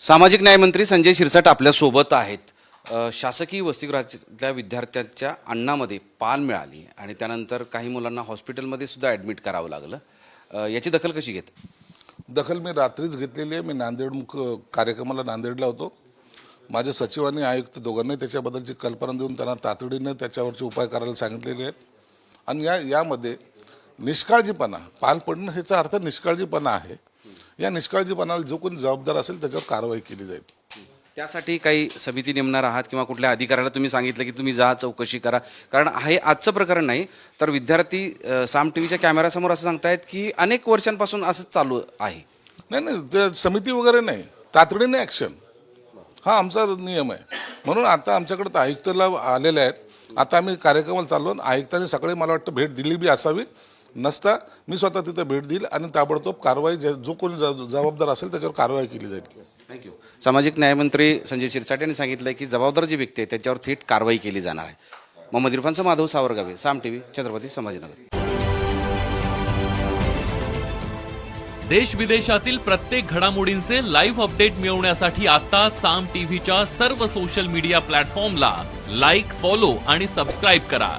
सामाजिक न्यायमंत्री संजय शिरसाट आपल्यासोबत आहेत. शासकीय वसतिगृहातल्या विद्यार्थ्यांच्या अन्नामध्ये पाल मिळाली आणि त्यानंतर काही मुलांना हॉस्पिटलमध्ये सुद्धा ॲडमिट करावं लागलं. याची दखल कशी घेत? दखल मी रात्रीच घेतलेली आहे. मी नांदेड मुख कार्यक्रमाला नांदेडला होतो. माझे सचिव आणि आयुक्त दोघांनाही त्याच्याबद्दलची कल्पना देऊन त्यांना तातडीनं त्याच्यावरचे उपाय करायला सांगितलेले आहेत. आणि या यामध्ये निष्काळजीपणा पाल पडणं ह्याचा अर्थ निष्काळजीपणा आहे. या निष्काळजीपणाला जो कोणी जबाबदार असेल त्याच्यावर कारवाई केली जाईल. त्यासाठी काही समिती नेमणार आहात किंवा कुठल्या अधिकाऱ्याला तुम्ही सांगितलं की तुम्ही जा चौकशी करा. कारण हे आजचं प्रकरण नाही तर विद्यार्थी साम टी व्हीच्या कॅमेऱ्यासमोर असं सांगतायत की अनेक वर्षांपासून असंच चालू आहे. नाही नाही ते समिती वगैरे नाही. तातडीने ॲक्शन हा आमचा नियम आहे. म्हणून आता आमच्याकडे आयुक्तला आलेले आहेत. आता आम्ही कार्यक्रमाला चाललो आयुक्तांनी सकाळी मला वाटतं भेट दिली बी असावी नसता मी स्वतः तिथे भेट देईल आणि ताबडतोब कारवाई जे- जो कोणी ज- जबाबदार असेल त्याच्यावर कारवाई केली जाईल. थँक्यू सामाजिक न्यायमंत्री संजय शिरसाट यांनी सांगितलं की जबाबदार जी व्यक्ती आहे त्याच्यावर थेट कारवाई केली जाणार आहे. मोहम्मद इरफानचं माधव सावरगावे साम टी व्ही छत्रपती संभाजीनगर. देश विदेशातील प्रत्येक घडामोडींचे लाईव्ह अपडेट मिळवण्यासाठी आता साम टीव्हीच्या सर्व सोशल मीडिया प्लॅटफॉर्मला लाईक फॉलो आणि सबस्क्राईब करा.